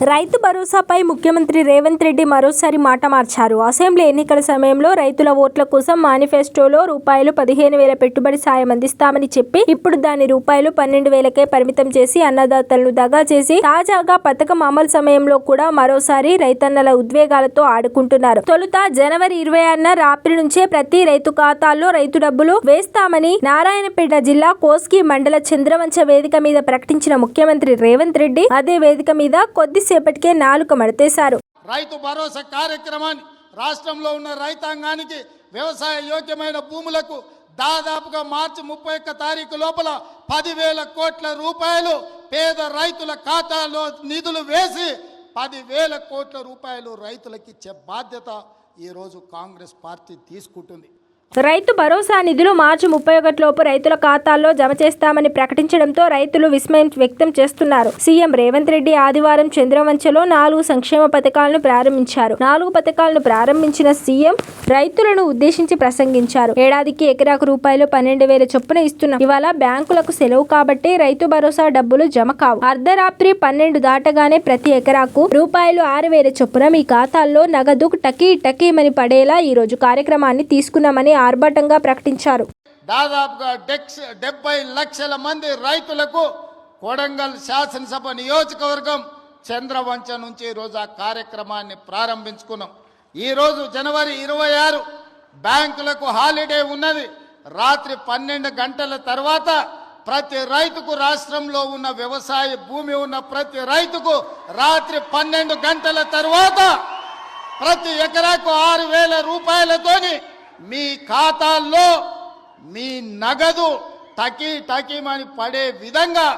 రైతు భరోసాపై ముఖ్యమంత్రి రేవంత్ రెడ్డి మరోసారి మాట మార్చారు. అసెంబ్లీ ఎన్నికల సమయంలో రైతుల ఓట్ల కోసం మేనిఫెస్టోలో రూపాయలు పదిహేను వేల పెట్టుబడి సాయం అందిస్తామని చెప్పి ఇప్పుడు దాని రూపాయలు పన్నెండు వేలకే పరిమితం చేసి అన్నదాతలను దగా చేసి తాజాగా పథకం అమలు సమయంలో కూడా మరోసారి రైతన్నల ఉద్వేగాలతో ఆడుకుంటున్నారు. తొలుత జనవరి ఇరవై ఆరున రాత్రి నుంచే ప్రతి రైతు ఖాతాల్లో రైతు డబ్బులు వేస్తామని నారాయణపేట జిల్లా కోస్కి మండల చంద్రవంచ వేదిక మీద ప్రకటించిన ముఖ్యమంత్రి రేవంత్ రెడ్డి అదే వేదిక మీద కొద్ది కొద్దిసేపటికే నాలుక మడతేశారు. రైతు భరోసా కార్యక్రమాన్ని రాష్ట్రంలో ఉన్న రైతాంగానికి వ్యవసాయ యోగ్యమైన భూములకు దాదాపుగా మార్చి ముప్పై ఒక్క తారీఖు లోపల పదివేల కోట్ల రూపాయలు పేద రైతుల ఖాతాలో నిధులు వేసి పదివేల కోట్ల రూపాయలు రైతులకు ఇచ్చే బాధ్యత ఈరోజు కాంగ్రెస్ పార్టీ తీసుకుంటుంది. రైతు భరోసా నిధులు మార్చి ముప్పై ఒకటిలోపు రైతుల ఖాతాల్లో జమ చేస్తామని ప్రకటించడంతో రైతులు విస్మయం వ్యక్తం చేస్తున్నారు. సీఎం రేవంత్ రెడ్డి ఆదివారం చంద్రవంచలో నాలుగు సంక్షేమ పథకాలను ప్రారంభించారు. నాలుగు పథకాలను ప్రారంభించిన సీఎం రైతులను ఉద్దేశించి ప్రసంగించారు. ఏడాదికి ఎకరాకు రూపాయలు పన్నెండు వేల చొప్పున ఇస్తున్నాం. ఇవాళ బ్యాంకులకు సెలవు కాబట్టి రైతు భరోసా డబ్బులు జమ కావు. అర్ధరాత్రి పన్నెండు దాటగానే ప్రతి ఎకరాకు రూపాయలు ఆరు వేల చొప్పున మీ ఖాతాల్లో నగదు టకీ టకీమని పడేలా ఈ రోజు కార్యక్రమాన్ని తీసుకున్నామని ఆర్భాటంగా ప్రకటించారు. దాదాపుగా డెబ్బై లక్షల మంది రైతులకు కొడంగల్ శాసనసభ నియోజకవర్గం చంద్రవంచ నుంచి ఈరోజు ఆ కార్యక్రమాన్ని ప్రారంభించుకున్నాం. ఈరోజు జనవరి ఇరవై ఆరు బ్యాంకులకు హాలిడే ఉన్నది. రాత్రి పన్నెండు గంటల తర్వాత ప్రతి రైతుకు రాష్ట్రంలో ఉన్న వ్యవసాయ భూమి ఉన్న ప్రతి రైతుకు రాత్రి పన్నెండు గంటల తర్వాత ప్రతి ఎకరాకు ఆరు వేల రూపాయలతోని మీ ఖాతాల్లో మీ నగదు టకీ టకీమని పడే విధంగా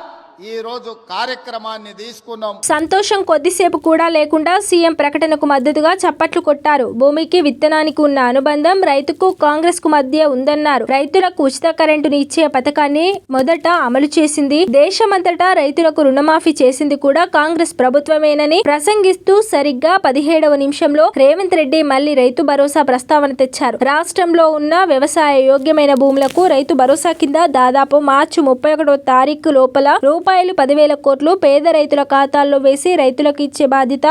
ఈ రోజు కార్యక్రమాన్ని తీసుకున్నాం. సంతోషం కొద్దిసేపు కూడా లేకుండా సీఎం ప్రకటనకు మద్దతుగా చప్పట్లు కొట్టారు. భూమికి విత్తనానికి ఉన్న అనుబంధం రైతుకు కాంగ్రెస్కు మధ్య ఉందన్నారు. రైతులకు ఉచిత కరెంటును ఇచ్చే పథకాన్ని మొదట అమలు చేసింది దేశమంతటా రైతులకు రుణమాఫీ చేసింది కూడా కాంగ్రెస్ ప్రభుత్వమేనని ప్రసంగిస్తూ సరిగ్గా పదిహేడవ నిమిషంలో రేవంత్ రెడ్డి మళ్ళీ రైతు భరోసా ప్రస్తావన తెచ్చారు. రాష్ట్రంలో ఉన్న వ్యవసాయ యోగ్యమైన భూములకు రైతు భరోసా కింద దాదాపు మార్చి ముప్పై ఒకటో తారీఖు లోపల రూపాయలు పదివేల కోట్లు పేద రైతుల ఖాతాల్లో వేసి రైతులకు ఇచ్చే బాధ్యత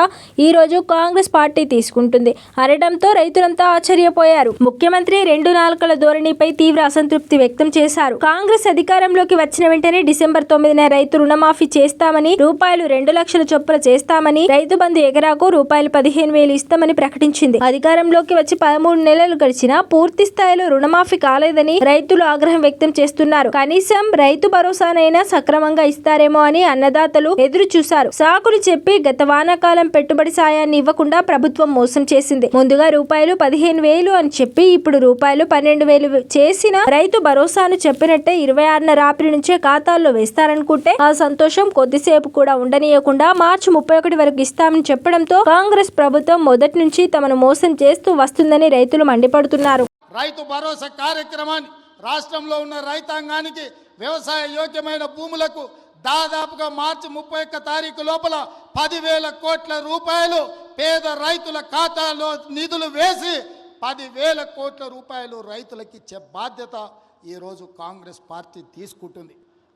ఈ రోజు కాంగ్రెస్ పార్టీ తీసుకుంటుంది. అనడంతో రైతులంతా ఆశ్చర్యపోయారు. ముఖ్యమంత్రి రెండు నాలుకల ధోరణిపై తీవ్ర అసంతృప్తి వ్యక్తం చేశారు. కాంగ్రెస్ అధికారంలోకి వచ్చిన వెంటనే డిసెంబర్ తొమ్మిదిన రైతు రుణమాఫీ చేస్తామని రూపాయలు రెండు లక్షల చొప్పున చేస్తామని రైతు బంధు ఎకరాకు రూపాయలు పదిహేను వేలు ఇస్తామని ప్రకటించింది. అధికారంలోకి వచ్చి పదమూడు నెలలు గడిచినా పూర్తి స్థాయిలో రుణమాఫీ కాలేదని రైతులు ఆగ్రహం వ్యక్తం చేస్తున్నారు. కనీసం రైతు భరోసానైనా సక్రమంగా ఇస్తారేమో అని అన్నదాతలు ఎదురు చూశారు. సాకులు చెప్పి గత వానాకాలం పెట్టుబడి సాయాన్ని ఇవ్వకుండా ప్రభుత్వం మోసం చేసింది. ముందుగా రూపాయలు పదిహేను వేలు అని చెప్పి ఇప్పుడు రూపాయలు పన్నెండు వేలు చేసిన రైతు భరోసాను చెప్పినట్టే ఇరవై ఆరున రాత్రి నుంచే ఖాతాల్లో వేస్తారనుకుంటే ఆ సంతోషం కొద్దిసేపు కూడా ఉండనీయకుండా మార్చి ముప్పై ఒకటి వరకు ఇస్తామని చెప్పడంతో కాంగ్రెస్ ప్రభుత్వం మొదటి నుంచి తమను మోసం చేస్తూ వస్తుందని రైతులు మండిపడుతున్నారు. రైతు భరోసా కార్యక్రమాన్ని రాష్ట్రంలో ఉన్న రైతాంగానికి వ్యవసాయ యోగ్యమైన భూములకు దాదాపుగా మార్చి ముప్పై ఒక్క తారీఖు లోపల పదివేల కోట్ల రూపాయలు పేద రైతుల ఖాతాలో నిధులు వేసి పదివేల కోట్ల రూపాయలు రైతులకు ఇచ్చే బాధ్యత ఈరోజు కాంగ్రెస్ పార్టీ తీసుకుంటుంది.